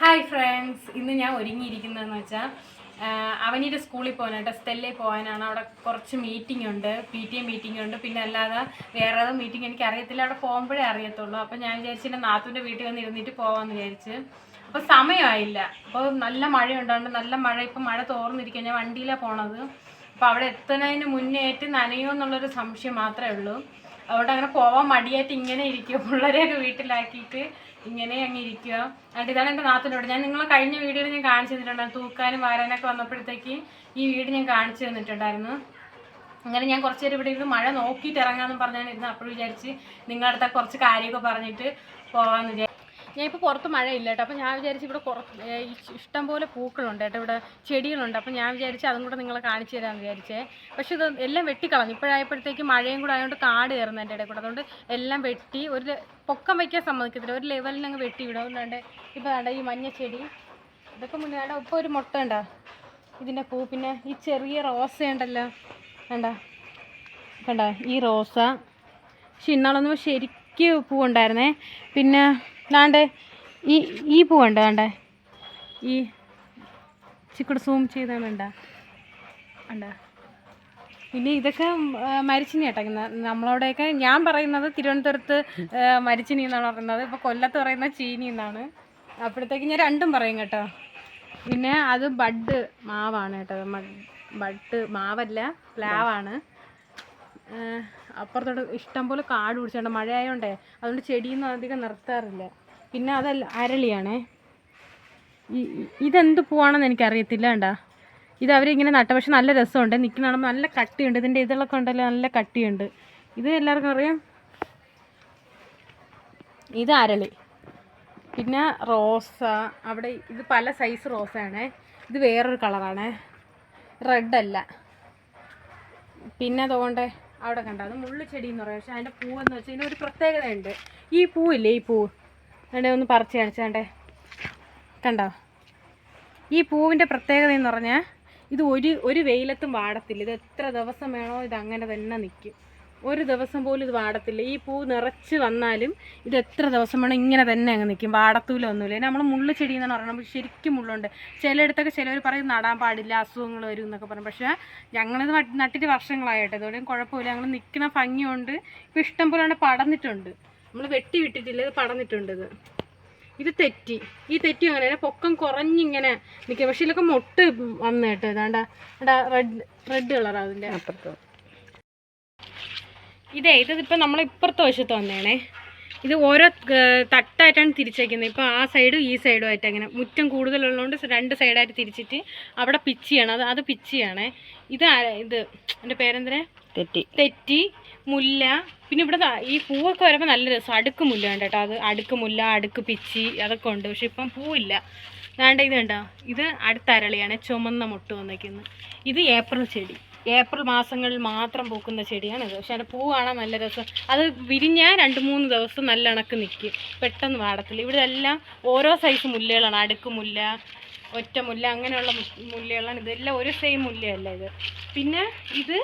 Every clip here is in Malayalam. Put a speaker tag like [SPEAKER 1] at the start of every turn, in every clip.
[SPEAKER 1] ഹായ് ഫ്രണ്ട്സ് ഇന്ന് ഞാൻ ഒരുങ്ങിയിരിക്കുന്നതെന്ന് വെച്ചാൽ അവനിയുടെ സ്കൂളിൽ പോകാനായിട്ട് സ്റ്റെല്ലിൽ പോകാനാണ്. അവിടെ കുറച്ച് മീറ്റിംഗ് ഉണ്ട്. പി ടി എ മീറ്റിംഗ് ഉണ്ട്. പിന്നെ അല്ലാതെ വേറെ ഏതോ മീറ്റിംഗ് എനിക്ക് അറിയത്തില്ല അവിടെ പോകുമ്പോഴേ അറിയത്തുള്ളൂ. അപ്പോൾ ഞാൻ വിചാരിച്ചു എന്റെ നാത്തൂന്റെ വീട്ടിൽ വന്ന് ഇരുന്നിട്ട് പോകാമെന്ന് വിചാരിച്ച്. അപ്പോൾ സമയമായില്ല. അപ്പോൾ നല്ല മഴ ഉണ്ടാകുന്നുണ്ട് നല്ല മഴ ഇപ്പം മഴ തോർന്നിരിക്കുക ഞാൻ വണ്ടിയിലാണ് പോണത്. അപ്പോൾ അവിടെ എത്തുന്നതിന് മുന്നേറ്റ് നനയോ എന്നുള്ളൊരു സംശയം മാത്രമേ ഉള്ളൂ. അതുകൊണ്ട് അങ്ങനെ പോവാൻ മടിയായിട്ട് ഇങ്ങനെ ഇരിക്കുക പിള്ളേരെയൊക്കെ വീട്ടിലാക്കിയിട്ട് ഇങ്ങനെ അങ്ങ് ഇരിക്കുക. എന്നിട്ട് ഇതാണ് എന്റെ നാത്തിനോട്. ഞാൻ നിങ്ങളെ കഴിഞ്ഞ വീഡിയോയിൽ ഞാൻ കാണിച്ചു തന്നിട്ടുണ്ടായിരുന്നു. തൂക്കാനും വാരാനൊക്കെ വന്നപ്പോഴത്തേക്ക് ഈ വീട് ഞാൻ കാണിച്ചു തന്നിട്ടുണ്ടായിരുന്നു. അങ്ങനെ ഞാൻ കുറച്ച് നേരം ഇവിടെ ഇരുന്ന് മഴ നോക്കിയിട്ട് ഇറങ്ങാമെന്ന് പറഞ്ഞാണ് ഇരുന്ന് അപ്പോൾ വിചാരിച്ച് നിങ്ങളുടെ അടുത്ത കുറച്ച് കാര്യമൊക്കെ പറഞ്ഞിട്ട് പോകാമെന്ന് വിചാരിച്ചു ഞാൻ ഇപ്പോൾ പുറത്ത് മഴയില്ല കേട്ടോ. അപ്പോൾ ഞാൻ വിചാരിച്ച് ഇവിടെ കുറച്ച് ഇഷ്ടം പോലെ പൂക്കളുണ്ട് കേട്ടോ. ഇവിടെ ചെടികളുണ്ട്. അപ്പോൾ ഞാൻ വിചാരിച്ച് അതും കൂടെ നിങ്ങളെ കാണിച്ചു തരാമെന്ന് വിചാരിച്ചേ. പക്ഷെ ഇത് എല്ലാം വെട്ടിക്കളഞ്ഞു. ഇപ്പോഴായപ്പോഴത്തേക്ക് മഴയും കൂടെ ആയതുകൊണ്ട് കാട് കയറുന്ന എന്റെ ഇടയിൽ കൂടെ. അതുകൊണ്ട് എല്ലാം വെട്ടി ഒരു പൊക്കം വയ്ക്കാൻ സമ്മതിക്കത്തില്ല. ഒരു ലെവലിന് അങ്ങ് വെട്ടി വിടും. അതുകൊണ്ട് ഇപ്പോൾ വേണ്ട ഈ മഞ്ഞ ചെടി. ഇതൊക്കെ മുന്നേ വേണ്ട ഇപ്പോൾ ഒരു മുട്ട ഉണ്ടോ ഇതിന്റെ പൂ. പിന്നെ ഈ ചെറിയ റോസ ഉണ്ടല്ലോ. വേണ്ട കണ്ട? ഈ റോസ. പക്ഷെ ഇന്നാളൊന്നും പൂ ഉണ്ടായിരുന്നേ പിന്നെ ദാണ്ട് ഈ ഈ പൂവുണ്ട് കണ്ടേ ഈ ചിക്കുടെ സൂം ചെയ്താൽ വേണ്ട വേണ്ട പിന്നെ ഇതൊക്കെ മരിച്ചിനി കേട്ടോ നമ്മളോടെയൊക്കെ ഞാൻ പറയുന്നത് തിരുവനന്തപുരത്ത് മരിച്ചിനി എന്നാണ് പറയുന്നത്. ഇപ്പോൾ കൊല്ലത്ത് പറയുന്നത് ചീനി എന്നാണ്. അപ്പോഴത്തേക്ക് ഞാൻ രണ്ടും പറയും കേട്ടോ. പിന്നെ അത് ബഡ് മാവാണ് കേട്ടോ. ബഡ് മാവല്ല പ്ലാവാണ്. അപ്പുറത്തോട്ട് ഇഷ്ടം പോലെ കാട് പിടിച്ചുണ്ട് മഴ ആയതുകൊണ്ടേ അതുകൊണ്ട് ചെടിയൊന്നും അധികം നിർത്താറില്ല. പിന്നെ അതല്ല അരളിയാണേ. ഇതെന്ത് പൂവാണെന്ന് എനിക്കറിയത്തില്ല കണ്ടാ. ഇത് അവരിങ്ങനെ നട്ട പക്ഷെ നല്ല രസമുണ്ട്. നിൽക്കുന്ന നല്ല കട്ടിയുണ്ട്. ഇതിന്റെ ഇതളൊക്കെ ഉണ്ടല്ലോ നല്ല കട്ടിയുണ്ട്. ഇത് എല്ലാവർക്കും അറിയാം? ഇത് അരളി. പിന്നെ റോസ. അവിടെ ഇത് പല സൈസ് റോസയാണേ ഇത് വേറൊരു കളറാണ് റെഡല്ല പിന്നെ അതുകൊണ്ട് അവിടെ കണ്ട അത് മുള്ളുചെടി എന്ന് പറയാം. പക്ഷെ അതിന്റെ പൂവെന്ന് വെച്ചാൽ ഇതിന് ഒരു പ്രത്യേകതയുണ്ട്. ഈ പൂവില്ലേ ഈ പൂ? വേണ്ടേ ഒന്ന് പറിച്ച് കാണിച്ചാണ്ടേ കണ്ടോ. ഈ പൂവിന്റെ പ്രത്യേകത എന്ന് പറഞ്ഞാൽ ഇത് ഒരു ഒരു വെയിലത്തും വാടത്തില്ല. ഇത് എത്ര ദിവസം വേണോ ഇത് അങ്ങനെ തന്നെ നിൽക്കും. ഒരു ദിവസം പോലും ഇത് വാടത്തില്ല. ഈ പൂ നിറച്ച് വന്നാലും ഇത് എത്ര ദിവസം വേണം ഇങ്ങനെ തന്നെ അങ്ങ് നിൽക്കും. വാടത്തൂല ഒന്നുമില്ല. നമ്മൾ മുള്ളു ചെടി എന്നാണ് പറയുന്നത്. ശരിക്കും മുള്ളുണ്ട്. ചിലയിടത്തൊക്കെ ചിലവർ പറയും നടാൻ പാടില്ല അസുഖങ്ങൾ വരും എന്നൊക്കെ പറയും. പക്ഷേ ഞങ്ങളിത് നട്ട് നട്ടിട്ട് വർഷങ്ങളായിട്ട്. ഇതോടെയും കുഴപ്പമില്ല. ഞങ്ങൾ നിൽക്കുന്ന ഭംഗിയുണ്ട്. ഇപ്പം ഇഷ്ടം പോലെ പടന്നിട്ടുണ്ട് നമ്മൾ വെട്ടി വിട്ടിട്ടില്ല ഇത് പടന്നിട്ടുണ്ട് ഇത്. ഇത് തെറ്റി. ഈ തെറ്റി അങ്ങനെ. പൊക്കം കുറഞ്ഞിങ്ങനെ നിൽക്കുക. പക്ഷേ ഇതിലൊക്കെ മൊട്ട് വന്നു കേട്ടോ ഇതാണ്ട റെഡ് റെഡ് കളറാണ് അതിന്റെ
[SPEAKER 2] അപ്പുറത്ത്.
[SPEAKER 1] ഇതേ ഇതിപ്പോൾ നമ്മൾ ഇപ്പുറത്തെ വശത്ത് വന്നേണേ. ഇത് ഓരോ തട്ടായിട്ടാണ് തിരിച്ചേക്കുന്നത്. ഇപ്പോൾ ആ സൈഡും ഈ സൈഡും ആയിട്ട് അങ്ങനെ മുറ്റം കൂടുതലുള്ളതുകൊണ്ട് രണ്ട് സൈഡായിട്ട് തിരിച്ചിട്ട് അവിടെ പിച്ച് ചെയ്യണം അത് അത് പിച്ച് ചെയ്യണേ ഇത് ഇത് എന്റെ പേരെന്തിനെ?
[SPEAKER 2] തെറ്റി.
[SPEAKER 1] തെറ്റി മുല്ല. പിന്നെ ഇവിടെ ഈ പൂവൊക്കെ വരുമ്പോൾ നല്ല രസം. അടുക്ക് മുല്ല ഉണ്ട് കേട്ടോ അത്. അടുക്ക് മുല്ല അടുക്ക് പിച്ചി അതൊക്കെ ഉണ്ട്. പക്ഷെ ഇപ്പം പൂവില്ല. വേണ്ട ഇത് ഉണ്ടോ ഇത് അടുത്ത അരളിയാണ്. ചുമന്ന മുട്ട് വന്നേക്കുന്നത്. ഇത് ഏപ്രിൽ ചെടി. ഏപ്രിൽ മാസങ്ങളിൽ മാത്രം പൂക്കുന്ന ചെടിയാണിത്. പക്ഷെ അതിന്റെ പൂ കാണാൻ നല്ല രസം. അത് വിരിഞ്ഞാൽ രണ്ട് മൂന്ന് ദിവസം നല്ല ഇണക്ക് നിൽക്കും പെട്ടെന്ന് വാടത്തില്ല. ഇവിടെ എല്ലാം ഓരോ സൈസ് മുല്ലകളാണ്. അടുക്ക് മുല്ല ഒറ്റ മുല്ല അങ്ങനെയുള്ള മുല്ലകളാണ്. ഇതെല്ലാം ഒരു സെയിം മുല്ലയല്ല ഇത്. പിന്നെ ഇത്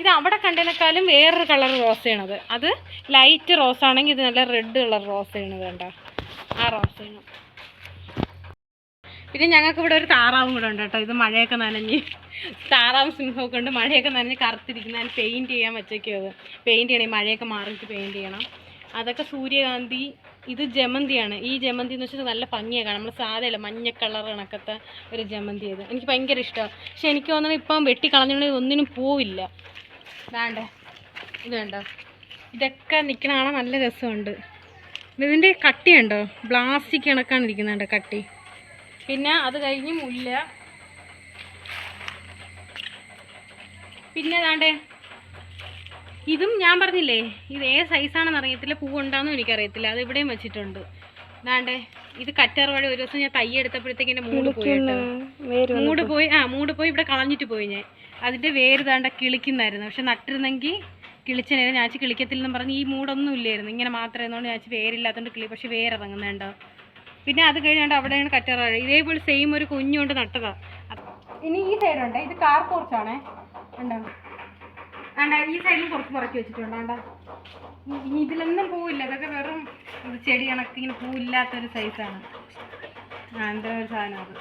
[SPEAKER 1] ഇത് അവിടെ കണ്ടതിനേക്കാളും വേറൊരു കളർ റോസയാണത് അത് ലൈറ്റ് റോസാണെങ്കിൽ ഇത് നല്ല റെഡ് കളർ റോസയാണ് വേണ്ട. ആ റോസയാണ് പിന്നെ ഞങ്ങൾക്ക് ഇവിടെ ഒരു താറാവും കൂടെ ഉണ്ട് കേട്ടോ. ഇത് മഴയൊക്കെ നനഞ്ഞ് താറാവും സിംഹമൊക്കെ ഉണ്ട്. മഴയൊക്കെ നനഞ്ഞ് കറുത്തിരിക്കുന്ന അതിന് പെയിന്റ് ചെയ്യാൻ വെച്ചേക്കോ അത് പെയിന്റ് ചെയ്യണം. മഴയൊക്കെ മാറിയിട്ട് പെയിന്റ് ചെയ്യണം. അതൊക്കെ സൂര്യകാന്തി ഇത് ജമന്തിയാണ്. ഈ ജമന്തി എന്ന് വെച്ചാൽ നല്ല ഭംഗിയാണ് നമ്മൾ സാധയല്ല മഞ്ഞ കളർ കണക്കത്തെ ഒരു ജമന്തി ഇത്. എനിക്ക് ഭയങ്കര ഇഷ്ടമാണ് പക്ഷെ എനിക്ക് തോന്നുന്നത് ഇപ്പം വെട്ടി കളഞ്ഞുകൊണ്ട് ഒന്നിനും പോവില്ല. വേണ്ടേ ഇത് വേണ്ട ഇതൊക്കെ നിൽക്കണ നല്ല രസമുണ്ട്. ഇതിന്റെ കട്ടിയുണ്ടോ? ബ്ലാസ്റ്റിക് കണക്കാണ് ഇരിക്കുന്നുണ്ട് കട്ടി. പിന്നെ അത് കഴിഞ്ഞ് മുല്ല. പിന്നെ ഏതാണ്ടേ? ഇതും ഞാൻ പറഞ്ഞില്ലേ ഇത് ഏത് സൈസാണെന്ന് അറിയത്തില്ല പൂ ഉണ്ടാന്നും എനിക്കറിയത്തില്ല. അത് ഇവിടെയും വെച്ചിട്ടുണ്ട്. ഏതാണ്ടേ? ഇത് കറ്റാർ വഴി ഒരു ദിവസം ഞാൻ തൈ എടുത്തപ്പോഴത്തേക്ക് എന്റെ മൂട് പോയി മൂട് പോയി ആ മൂട് പോയി ഇവിടെ കളഞ്ഞിട്ട് പോയി ഞാൻ. അതിന്റെ വേര് താണ്ട കിളിക്കുന്നായിരുന്നു. പക്ഷെ നട്ടിരുന്നെങ്കിൽ കിളിച്ചനേരം ഞാൻ കിളിക്കത്തില്ലെന്ന് പറഞ്ഞ് ഈ മൂടൊന്നും ഇല്ലായിരുന്നു ഇങ്ങനെ മാത്രമേ ഞാൻ വേരില്ലാത്തതുകൊണ്ട് കിളി പക്ഷെ വേരിറങ്ങുന്നുണ്ടോ? പിന്നെ അത് കഴിഞ്ഞാണ്ട് അവിടെയാണ് കറ്ററ ഇതേപോലെ സെയിം ഒരു കുഞ്ഞുകൊണ്ട് നട്ടതാ. ഇനി ഈ സൈഡുണ്ട് ഇത് കാർ പോർച്ചാണേ ഉണ്ടോ ഈ സൈഡിൽ കുറച്ച് പുറക്കി വെച്ചിട്ടുണ്ട് ഇനി ഇതിലൊന്നും പൂവില്ല. ഇതൊക്കെ വെറും ചെടി കണക്ക് ഇങ്ങനെ പൂവില്ലാത്തൊരു സൈസാണ് ആ എന്തോ ഒരു സാധനം അത്.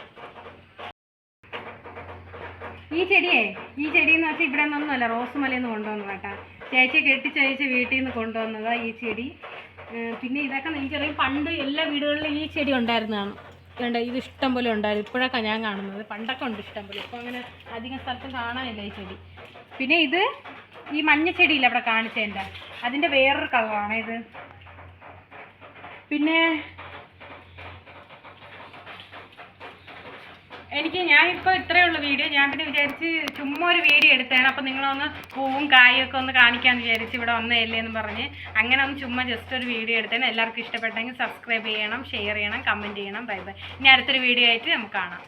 [SPEAKER 1] ഈ ചെടിയേ ഈ ചെടി എന്ന് വെച്ചാൽ ഇവിടെ നിന്നൊന്നുമല്ല റോസ് മലയിൽ നിന്ന് കൊണ്ടുവന്നു കേട്ടാ ചേച്ചി കെട്ടിച്ചയച്ച് വീട്ടിൽ നിന്ന് കൊണ്ടുവന്നതാ ഈ ചെടി. പിന്നെ ഇതൊക്കെ എനിക്കറിയാം പണ്ട് എല്ലാ വീടുകളിലും ഈ ചെടി ഉണ്ടായിരുന്നതാണ്. വേണ്ട ഇത് ഇഷ്ടം പോലെ ഉണ്ടായിരുന്നു. ഇപ്പോഴൊക്കെ ഞാൻ കാണുന്നത്. പണ്ടൊക്കെ ഉണ്ട് ഇഷ്ടം പോലെ. ഇപ്പോൾ അങ്ങനെ അധികം സ്ഥലത്തും കാണാനില്ല ഈ ചെടി. പിന്നെ ഇത് ഈ മഞ്ഞ ചെടിയില്ല അവിടെ കാണിച്ചതിന്റെ അതിന്റെ വേറൊരു കളറാണ് ഇത്. പിന്നെ എനിക്ക് ഞാൻ ഇപ്പോൾ ഇത്രയേ ഉള്ളൂ വീഡിയോ. ഞാൻ പിന്നെ വിചാരിച്ച് ചുമ്മാ ഒരു വീഡിയോ എടുത്താണ് അപ്പോൾ നിങ്ങളൊന്ന് പൂവും കായും ഒക്കെ ഒന്ന് കാണിക്കാമെന്ന് വിചാരിച്ച് ഇവിടെ വന്നതല്ലേ എന്ന് പറഞ്ഞ് അങ്ങനെ ഒന്ന് ചുമ്മാ ജസ്റ്റ് ഒരു വീഡിയോ എടുത്തേനെ എല്ലാവർക്കും ഇഷ്ടപ്പെട്ടെങ്കിൽ സബ്സ്ക്രൈബ് ചെയ്യണം ഷെയർ ചെയ്യണം കമന്റ് ചെയ്യണം. ബൈ ബൈ ഇനി അടുത്തൊരു വീഡിയോ ആയിട്ട് നമുക്ക് കാണാം.